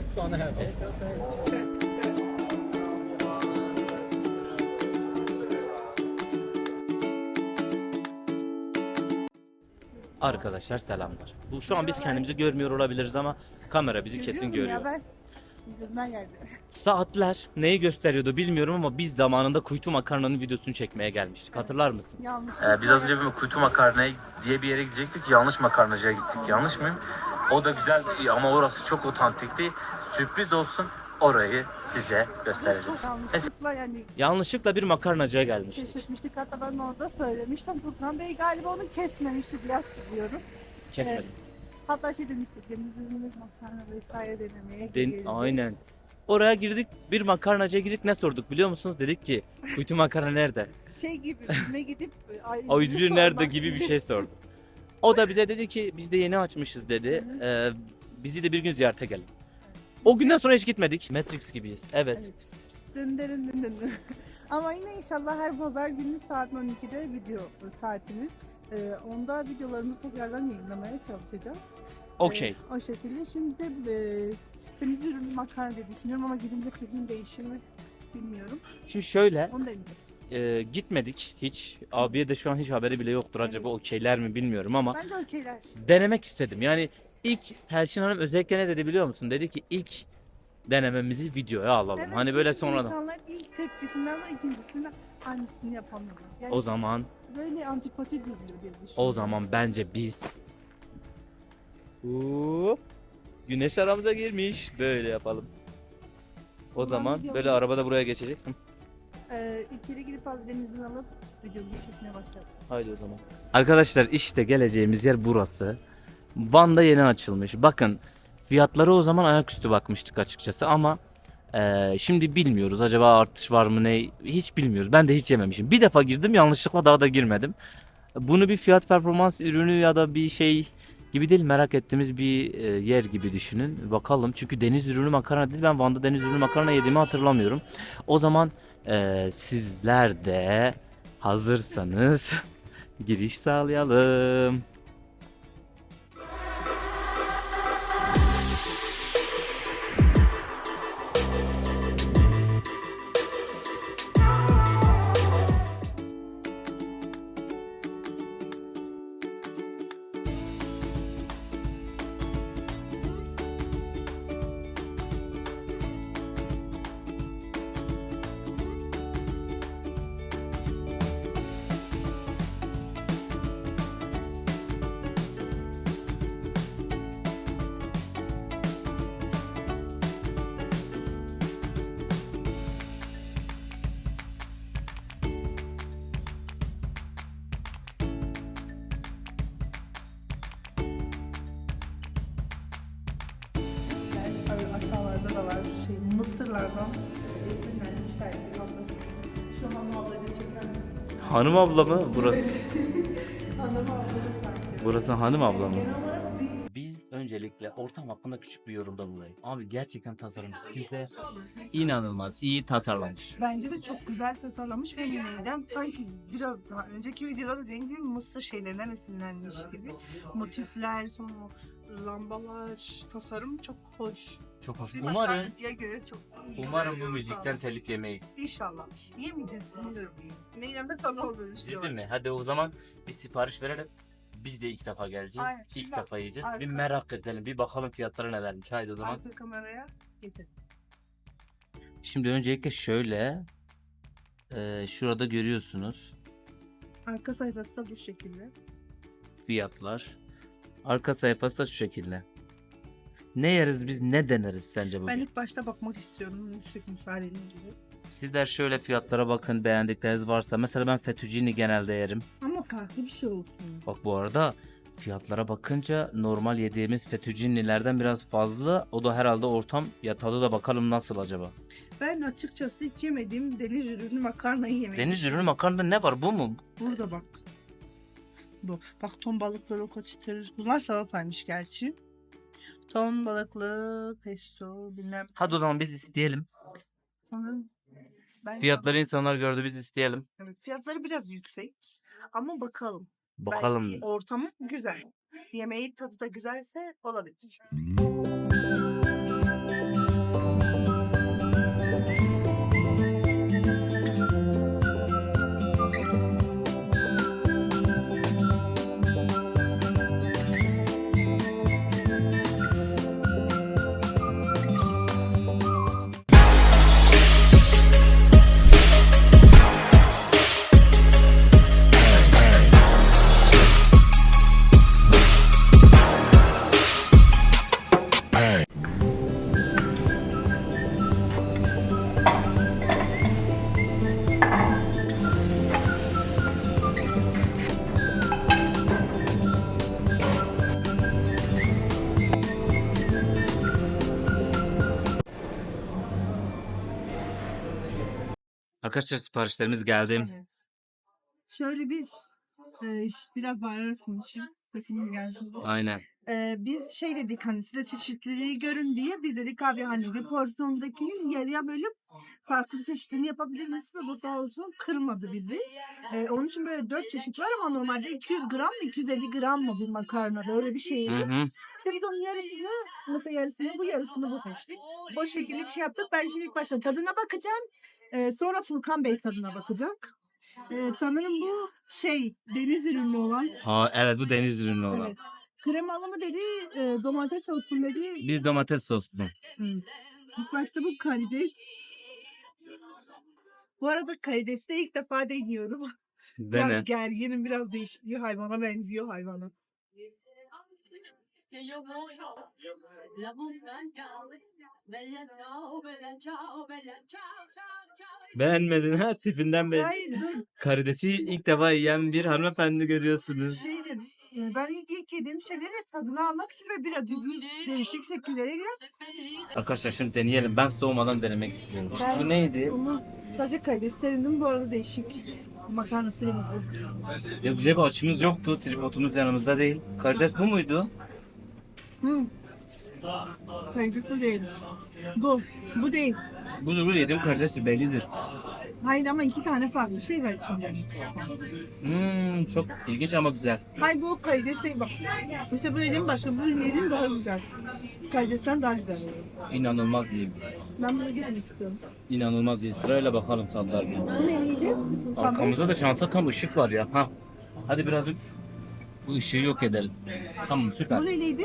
is on. Arkadaşlar selamlar. Bu şu an biz kendimizi görmüyor olabiliriz ama kamera bizi kesin görüyor. Ya ben gözümden geldi. Saatler neyi gösteriyordu bilmiyorum ama biz zamanında kuytu makarnanın videosunu çekmeye gelmiştik. Hatırlar mısın? Yanlış. Ee, biz az önce bir kuytu makarna diye bir yere gidecektik. Yanlış makarnacıya gittik. Yanlış mıyım? O da güzel ama orası çok otantikti. Sürpriz olsun orayı size göstereceğiz. Yanlışlıkla yani Yanlışlıkla bir makarnacıya gelmiştik. keşfetmiştik. Hatta ben orada söylemiştim. Furkan Bey galiba onu kesmemişti diye hatırlıyorum. Kesmedim. Hatta şey demiştik. Ürünü makarna vesaire denemeye Den- geleceğiz. aynen. Oraya girdik bir makarnacıya girdik ne sorduk biliyor musunuz? Dedik ki kuytu makarna nerede? Şey gibi yüzme gidip ay, O ürün sormak nerede gibi bir şey sordu. O da bize dedi ki biz de yeni açmışız dedi. Ee, bizi de bir gün ziyarete gelin. O günden sonra hiç gitmedik. Matrix gibiyiz. Evet. Evet. Dın dın dın dın dın. Ama yine inşallah her pazar günü saat 12'de video saatimiz. Ee, onda videolarımızı tekrardan yayınlamaya çalışacağız. Okey. Ee, o şekilde. Şimdi de e, temiz ürün makarna diye düşünüyorum ama gidince fikrim değişir mi bilmiyorum. Şimdi şöyle Onu deneyeceğiz. E, gitmedik hiç. Abiye de şu an hiç haberi bile yoktur. Acaba okeyler mi bilmiyorum ama Bence okeyler. denemek istedim. Yani ilk Pelşin Hanım özellikle ne dedi biliyor musun? Dedi ki ilk denememizi videoya alalım. Evet, hani böyle çünkü sonradan. İnsanlar ilk tepkisinden ve ikincisinden aynısını yapamıyor. Yani O zaman böyle antipati duyuyor diye düşünüyorum. o zaman bence biz Hop. Güneş aramıza girmiş. Böyle yapalım. O zaman böyle arabada buraya geçecek. Hı, içeri girip abi denizin alıp videomuzu çekmeye başladık. Haydi o zaman. Arkadaşlar işte geleceğimiz yer burası. Van'da yeni açılmış. Bakın fiyatları o zaman ayaküstü bakmıştık açıkçası ama eee, şimdi bilmiyoruz. Acaba artış var mı ne hiç bilmiyoruz. Ben de hiç yememişim. Bir defa girdim yanlışlıkla daha da girmedim. Bunu bir fiyat performans ürünü ya da bir şey gibi değil merak ettiğimiz bir e, yer gibi düşünün. Bakalım çünkü deniz ürünü makarna dedi. Ben Van'da deniz ürünü makarna yediğimi hatırlamıyorum. O zaman e, sizler de hazırsanız giriş sağlayalım. Hanım abla mı burası? Hanım ablayı sanki. Burası hanım abla mı? Biz öncelikle ortam hakkında küçük bir yorumda bulunayım. Abi gerçekten tasarım kimse inanılmaz iyi tasarlamış. Bence de çok güzel tasarlamış ve neyden sanki biraz daha önceki videolarda dediğim gibi Mısır şeylerinden esinlenmiş gibi. Motifler, sonra lambalar, tasarım çok hoş. Çok hoş. Bir Umarım makarnacıya göre çok güzel umarım bu müzikten sağlamış. telif yemeyiz. İnşallah. Yemeyeceğiz bilmiyorum. Neyle de sana oluyor işte. Ciddi mi? Hadi o zaman bir sipariş verelim. Biz de ilk defa geleceğiz. Aynen. İlk Şimdi defa yiyeceğiz. Bir arka- merak edelim. Bir bakalım fiyatları nelermiş. Haydi o zaman. Arka kameraya geçelim. Şimdi öncelikle şöyle. Ee, şurada görüyorsunuz Arka sayfası da bu şekilde. fiyatlar. Arka sayfası da şu şekilde. Ne yeriz biz ne deneriz sence bugün? Ben ilk başta bakmak istiyorum. Yüksek müsaadenizle. Sizler şöyle fiyatlara bakın beğendikleriniz varsa. Mesela ben fettuccine genelde yerim. Ama farklı bir şey olsun. Bak bu arada fiyatlara bakınca normal yediğimiz fettuccine'lerden biraz fazla. O da herhalde ortam ya tadı da bakalım nasıl acaba. Ben açıkçası hiç yemediğim deniz ürünü makarnayı yemedim. Deniz ürünü makarnada ne var bu mu? Burada bak. Bu. Bak ton balıkları o kaçtır. Bunlar salataymış gerçi. Ton balıklı, pesto, bilmem. Hadi o zaman biz isteyelim. Sanırım. Ben Fiyatları insanlar gördü biz isteyelim. Evet, fiyatları biraz yüksek. Ama bakalım. Bakalım. Belki ortamı güzel. Yemeği tadı da güzelse olabilir. Arkadaşlar siparişlerimiz geldi. Evet. Şöyle biz e, ş- biraz bağırarak konuşayım. Sesimiz gelsin. Aynen. E, biz şey dedik hani size çeşitliliği görün diye biz dedik abi hani bir porsiyondakini yarıya bölüp farklı çeşitlerini yapabilir misiniz? Bu sağ olsun kırmadı bizi. E, onun için böyle dört çeşit var ama normalde 200 gram mı 250 gram mı bir makarnada öyle bir şey. Hı hı. İşte biz onun yarısını mesela yarısını bu yarısını bu seçtik. O şekilde bir şey yaptık. Ben şimdi ilk başta tadına bakacağım. Ee, sonra Furkan Bey tadına bakacak. Ee, sanırım bu şey deniz ürünlü olan. Ha evet bu deniz ürünü olan. Evet. Kremalı mı dedi, e, domates soslu mu dedi. Bir domates soslu. Hı. İlk başta bu karides. Bu arada karidesi de ilk defa deniyorum. Biraz Dene. gerginim, biraz değişik bir hayvana benziyor hayvana. Ciao. Beğenmedin ha tipinden. Hayır dur. Karidesi ilk defa yiyen bir hanımefendi görüyorsunuz. şeydir. e, Ben ilk, ilk yediğim şeyleri tadını almak için ve biraz üzüm değişik şekillere gir. Arkadaşlar şimdi deneyelim. Ben soğumadan denemek istiyorum. Ben- Bu neydi? Onu sadece karides denedim bu arada değişik makarnası yemedim. Ya güzel bir açımız yoktu. Tripodumuz yanımızda değil. Karides bu muydu? Hı. Karidesi değil. Bu. Bu değil. Bu bu yediğim karides bellidir. Hayır ama iki tane farklı şey var içinde. Hmm, çok ilginç ama güzel. Hayır bu karides değil bak. Mesela bu yediğim başka bu yediğim daha güzel. Karidesten daha güzel. İnanılmaz iyi. Ben bunu geçmek istiyorum. İnanılmaz iyi. Sırayla bakalım tadlarına. Bu neydi? Arkamızda da şansa tam ışık var ya. Ha. Hadi birazcık bu ışığı yok edelim. Tamam süper. Bu neydi?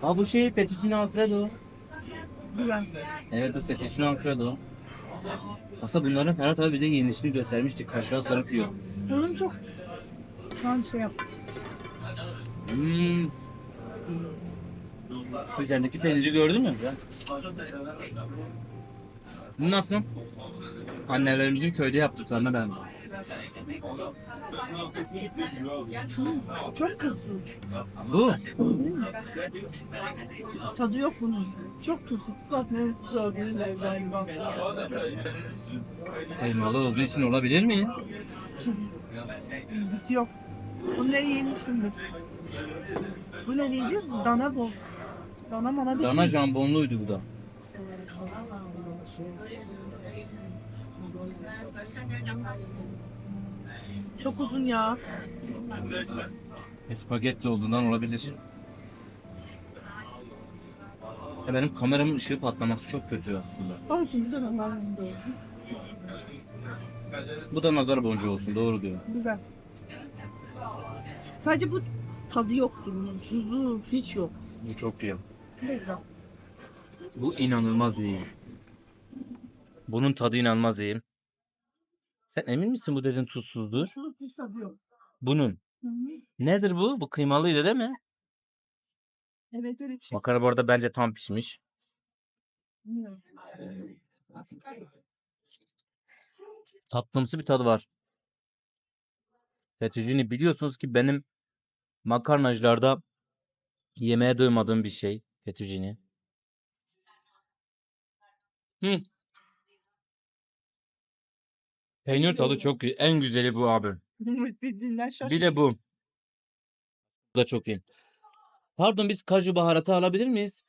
Ha bu şey fettuccine alfredo. Güven. Evet bu fettuccine alfredo. Aslında bunların Ferhat abi bize yenişini göstermişti. Kaşığa sarıp yiyor. Bunun çok şu an şey yap. Hmm. Üzerindeki peyniri gördün mü? Bu nasıl? Annelerimizin köyde yaptıklarına ben. Çok kızsız. Bu. Tadı yok bunun. Çok tuzlu. Tuz benim de evden bak. Kıymalı olduğu için olabilir mi? İlgisi yok. Bunları yemişimdir. Bu ne neydi? Dana bol. Dana mana bir Dana şey. jambonluydu bu da. Çok uzun ya. Spagetti olduğundan olabilir. Ya benim kameramın ışığı patlaması çok kötü aslında. Olsun güzel Allah'ım doğru. Bu da nazar boncuğu olsun doğru diyor. Güzel. Sadece bu tadı yoktu bunun. Tuzlu hiç yok. Bu çok iyi. Güzel. Bu inanılmaz iyi. Bunun tadı inanılmaz iyi. Sen emin misin bu dedin tuzsuzdur? Tuzlu hiç tadı yok. Bunun. Hı hı. Nedir bu? Bu kıymalıydı değil mi? Evet öyle bir şey. Makara bu arada bence tam pişmiş. Bilmiyorum. Tatlımsı bir tadı var. Fettuccine biliyorsunuz ki benim makarnacılarda yemeğe doymadığım bir şey. Fettuccine. Hı. Peynir tadı çok iyi. En güzeli bu abi. Bildiğinden şaşırdım. Bir de bu. Bu da çok iyi. Pardon biz kaju baharatı alabilir miyiz?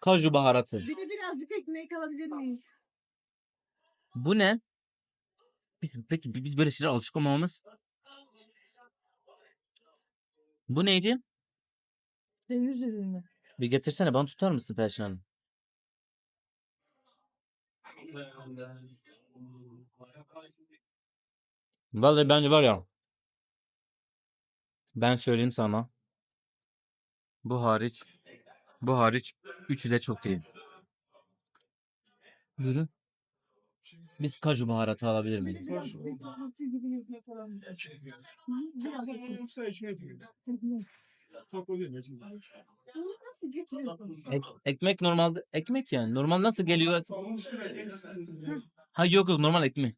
Kaju baharatı. Bir de birazcık ekmek alabilir miyiz? Bu ne? Biz peki biz böyle şeylere alışık olmamamız. Bu neydi? Deniz ürünü. Bir getirsene bana tutar mısın Perşin Hanım? Vallahi bence var ya. Ben söyleyeyim sana. Bu hariç. Bu hariç. Üçü de çok iyi. Buyurun. Biz kaju baharatı alabilir miyiz? Ek- ekmek normalde ekmek yani. Normal nasıl geliyor? Ha yok yok normal ekmek.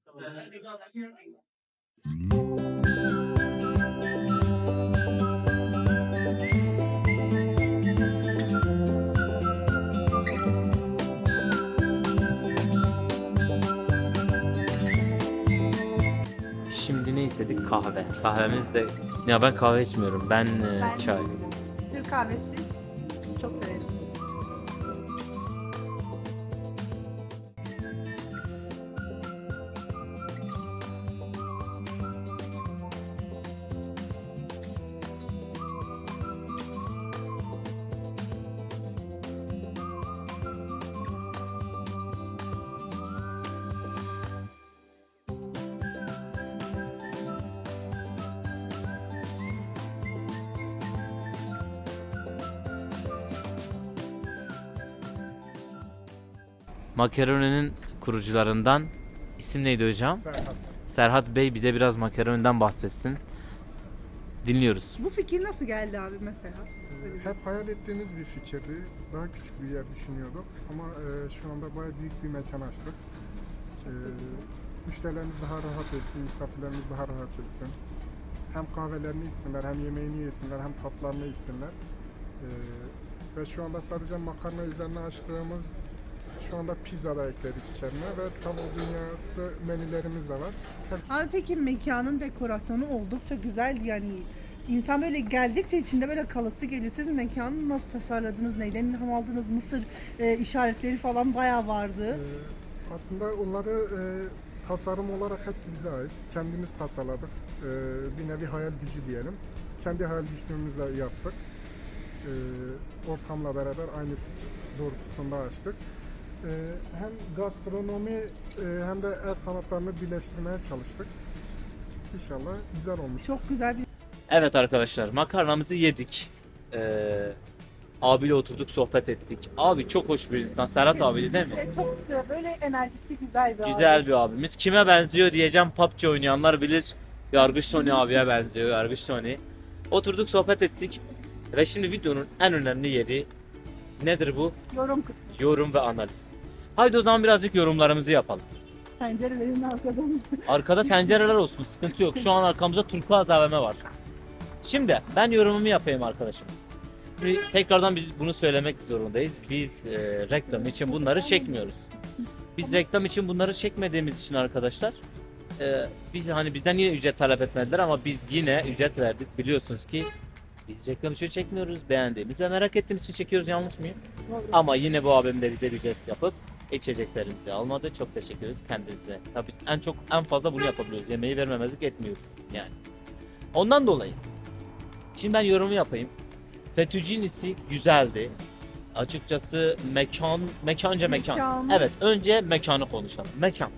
Şimdi ne istedik? Kahve. Kahvemiz de... Ya ben kahve içmiyorum. Ben, e, Ben çay. Türk kahvesi çok severim. Makaroninin kurucularından isim neydi hocam? Serhat. Serhat Bey bize biraz makaroniden bahsetsin. Dinliyoruz. Bu fikir nasıl geldi abi mesela? Hep hayal ettiğimiz bir fikirdi. Daha küçük bir yer düşünüyorduk ama e, şu anda bayağı büyük bir mekan açtık. E, müşterilerimiz daha rahat etsin, misafirlerimiz daha rahat etsin. Hem kahvelerini içsinler, hem yemeğini yesinler, hem tatlarını içsinler. E, ve şu anda sadece makarna üzerine açtığımız şu anda pizza da ekledik içerine ve tavuk dünyası menülerimiz de var. Abi peki mekanın dekorasyonu oldukça güzel yani insan böyle geldikçe içinde böyle kalısı geliyor. Siz mekanı nasıl tasarladınız? Neyden ilham aldınız? Mısır e, işaretleri falan bayağı vardı. Ee, aslında onları e, tasarım olarak hepsi bize ait. Kendimiz tasarladık. Ee, bir nevi hayal gücü diyelim. Kendi hayal gücümüzle yaptık. Ee, ortamla beraber aynı fikir doğrultusunda açtık. Ee, hem gastronomi e, hem de el sanatlarını birleştirmeye çalıştık. İnşallah güzel olmuş. Çok güzel bir Evet arkadaşlar makarnamızı yedik. Ee, abiyle oturduk sohbet ettik. Abi çok hoş bir insan. Serhat abi değil mi? Çok e, böyle enerjisi güzel bir Güzel bir abimiz. Kime benziyor diyeceğim. PUBG oynayanlar bilir. Yargıç Tony abiye benziyor. Yargıç Tony. Oturduk sohbet ettik. Ve şimdi videonun en önemli yeri nedir bu? yorum kısmı. Yorum ve analiz. Haydi o zaman birazcık yorumlarımızı yapalım. Pencerelerin arkadan. Arkada pencereler olsun sıkıntı yok. Şu an arkamızda turkuaz AVM var. Şimdi ben yorumumu yapayım arkadaşım. Tekrardan biz bunu söylemek zorundayız. Biz e, reklam için bunları çekmiyoruz. Biz reklam için bunları çekmediğimiz için arkadaşlar e, biz hani bizden yine ücret talep etmediler ama biz yine ücret verdik. Biliyorsunuz ki biz reklam için çekmiyoruz. Beğendiğimiz ve merak ettiğimiz için çekiyoruz yanlış mıyım? Ama yine bu abim de bize bir jest yapıp içeceklerimizi almadı. Çok teşekkür ederiz kendisine. Tabii biz en çok en fazla bunu yapabiliyoruz. Yemeği vermemezlik etmiyoruz yani. Ondan dolayı. Şimdi ben yorumu yapayım. Fettuccine'si güzeldi. Açıkçası mekan, mekanca mekan. Mekanı. Evet, önce mekanı konuşalım. Mekan.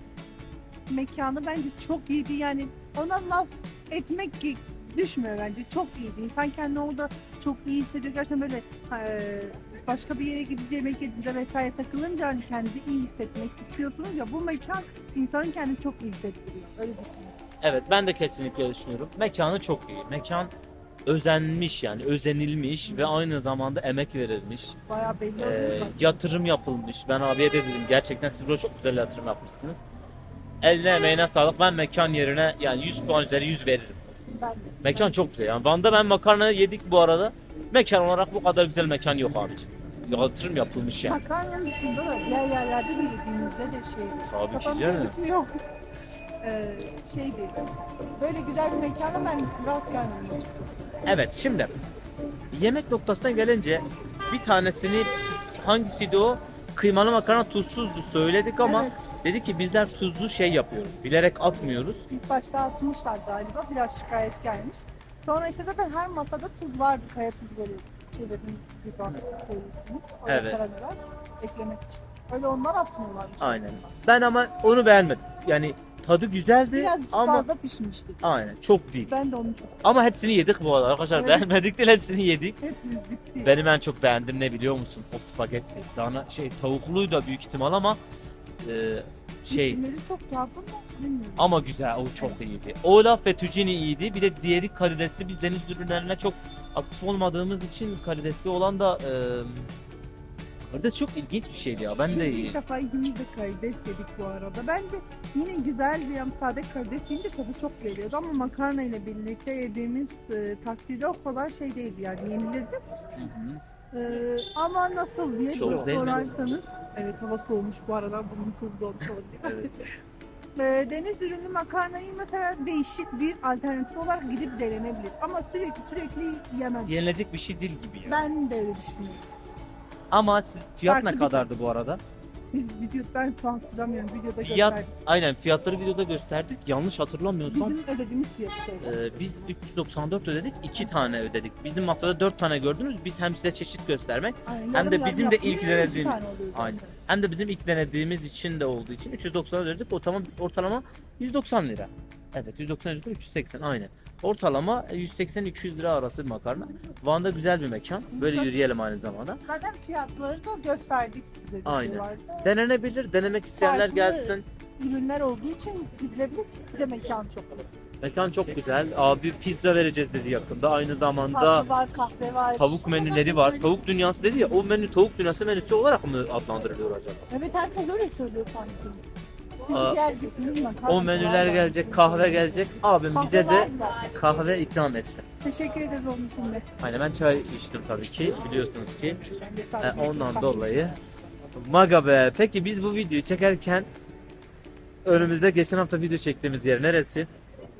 mekanı bence çok iyiydi yani ona laf etmek düşmüyor bence çok iyiydi. İnsan kendini orada çok iyi hissediyor. Gerçekten böyle e, başka bir yere yemek yediğinde vesaire takılınca hani kendinizi iyi hissetmek istiyorsunuz ya bu mekan insanın kendini çok iyi hissettiriyor. Öyle düşünüyorum. Evet, ben de kesinlikle düşünüyorum. Mekanı çok iyi. Mekan özenmiş yani, özenilmiş ve aynı zamanda emek verilmiş. Bayağı belli. Ee, yatırım yapılmış. Ben abiye de dedim gerçekten siz burada çok güzel yatırım yapmışsınız. Eline emeğine sağlık. Ben mekan yerine yani 100 puan üzeri 100 veririm. Mekan çok güzel. Yani Van'da ben makarna yedik bu arada. Mekan olarak bu kadar güzel mekan yok abicim. Yatırım yapılmış yani. Makarnanın dışında da diğer yerlerde de yediğimizde de şey Tabii ki kafam canım. gözükmüyor. Ee, şeydi. Böyle güzel bir mekana ben rast gelmedim açıkçası. Evet şimdi yemek noktasına gelince bir tanesini hangisiydi o? Kıymalı makarna tuzsuzdu söyledik ama Evet. Dedi ki bizler tuzlu şey yapıyoruz. Bilerek atmıyoruz. İlk başta atmışlar galiba. Biraz şikayet gelmiş. Sonra işte zaten her masada tuz vardı. Kaya tuz böyle şeylerin bir bak koyuyorsunuz. Orada Evet. karabiber eklemek için. Öyle onlar atmıyorlarmış. Aynen. Ben ama onu beğenmedim. Yani tadı güzeldi Biraz ama fazla pişmişti. aynen çok değil. Ben de onu çok Ama hepsini yedik bu arada arkadaşlar. Evet. Beğenmedik değil hepsini yedik. hepimiz bitti. Benim en çok beğendiğim ne biliyor musun? O spagetti. Dana şey tavukluydu büyük ihtimal ama e, şey İsimleri çok tuhaf ama bilmiyorum. ama güzel. O çok iyiydi. Olaf fettuccine iyiydi. Bir de diğeri karidesli. Biz deniz ürünlerine çok aktif olmadığımız için karidesli olan da e, karides çok ilginç bir şeydi ya. Ben de ilk defa ikimiz de karides yedik bu arada. Bence yine güzeldi yani sade karides yiyince tadı çok geliyordu ama makarna ile birlikte yediğimiz e, takdirde o kadar şey değildi yani yenilirdi. Hı hı. Ee, ama nasıl diye Soğuk değil mi? sorarsanız evet hava soğumuş bu arada bunun tuzlu olmuş olabilir. Evet. e, deniz ürünü makarnayı mesela değişik bir alternatif olarak gidip denenebilir. Ama sürekli sürekli yemem. Yenilecek bir şey değil gibi ya. Ben de öyle düşünüyorum. Ama siz- fiyat Farklı ne bir kadardı bu arada? Biz video ben şu an hatırlamıyorum videoda Fiyat gösterdim. aynen fiyatları videoda gösterdik. Yanlış hatırlamıyorsam Bizim ödediğimiz fiyatı söyle. e, biz 394 ödedik, 2 tane ödedik. Bizim masada 4 tane gördünüz. Biz hem size çeşit göstermek Aynen, hem de yarım bizim de ilk iki denediğimiz- tane oluyor zaten. Aynen. hem de bizim ilk denediğimiz için de olduğu için 390 ödedik. Ortalama ortalama 190 lira. Evet 190 190 380 aynen. Ortalama 180-200 lira arası bir makarna. Van'da güzel bir mekan. Böyle yürüyelim aynı zamanda. Zaten fiyatları da gösterdik size Aynen. videolarda. Denenebilir. Denemek isteyenler Farklı gelsin. Ürünler olduğu için gidilebilir. Bir de mekan çok olur. Mekan çok güzel. Abi pizza vereceğiz dedi yakında. Aynı zamanda Tatlı var, kahve var. tavuk menüleri var. Tavuk dünyası dedi ya o menü tavuk dünyası menüsü olarak mı adlandırılıyor acaba? Evet herkes öyle söylüyor sanki. Aa, O menüler gelecek, kahve gelecek. Abim Kahve bize var de zaten. kahve ikram etti. Teşekkür ederiz onun için de. Aynen ben çay içtim tabii ki biliyorsunuz ki. E, sadece ondan dolayı. Maga be. Peki biz bu videoyu çekerken önümüzde geçen hafta video çektiğimiz yer neresi?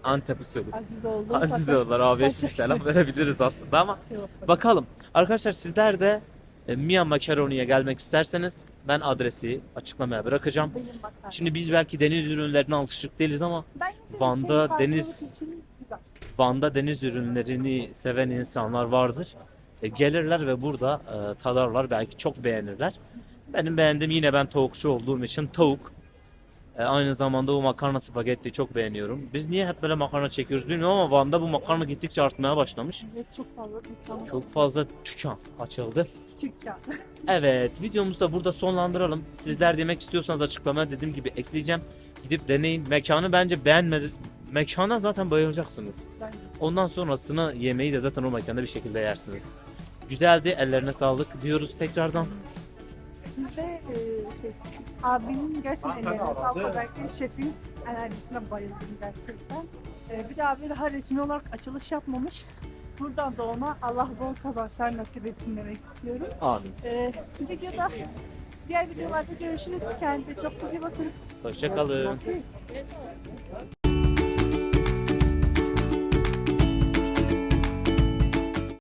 Antep usulü. Aziz oldu. Aziz oğullar abiye şimdi selam verebiliriz aslında ama bakalım. Arkadaşlar sizler de e, Mia Macaroni'ye gelmek isterseniz ben adresi açıklamaya bırakacağım. Şimdi biz belki deniz ürünlerine alışık değiliz ama Van'da şey, deniz-. Van'da deniz ürünlerini seven insanlar vardır. E, gelirler ve burada e, tadarlar belki çok beğenirler. Benim beğendiğim yine ben tavukçu olduğum için tavuk. E, aynı zamanda bu makarna spagetti çok beğeniyorum. Biz niye hep böyle makarna çekiyoruz bilmiyorum ama Van'da bu makarna gittikçe artmaya başlamış. Evet çok fazla dükkan. Çok fazla dükkan açıldı. dükkan. Evet videomuzu da burada sonlandıralım. Sizler demek istiyorsanız açıklamaya dediğim gibi ekleyeceğim. Gidip deneyin. Mekanı bence beğenmediniz. Mekana zaten bayılacaksınız. Ben de. Ondan sonrasını yemeği de zaten o mekanda bir şekilde yersiniz. Güzeldi. Ellerine sağlık diyoruz tekrardan. De e, şey, abimin gerçekten ellerine sağlık. Özellikle şefin enerjisine bayıldım gerçekten. E, bir de abi daha resmi olarak açılış yapmamış. Buradan da ona Allah bol kazançlar nasip etsin demek istiyorum. Amin. E, bir videoda diğer videolarda görüşürüz. Kendinize çok iyi bakın. Hoşçakalın.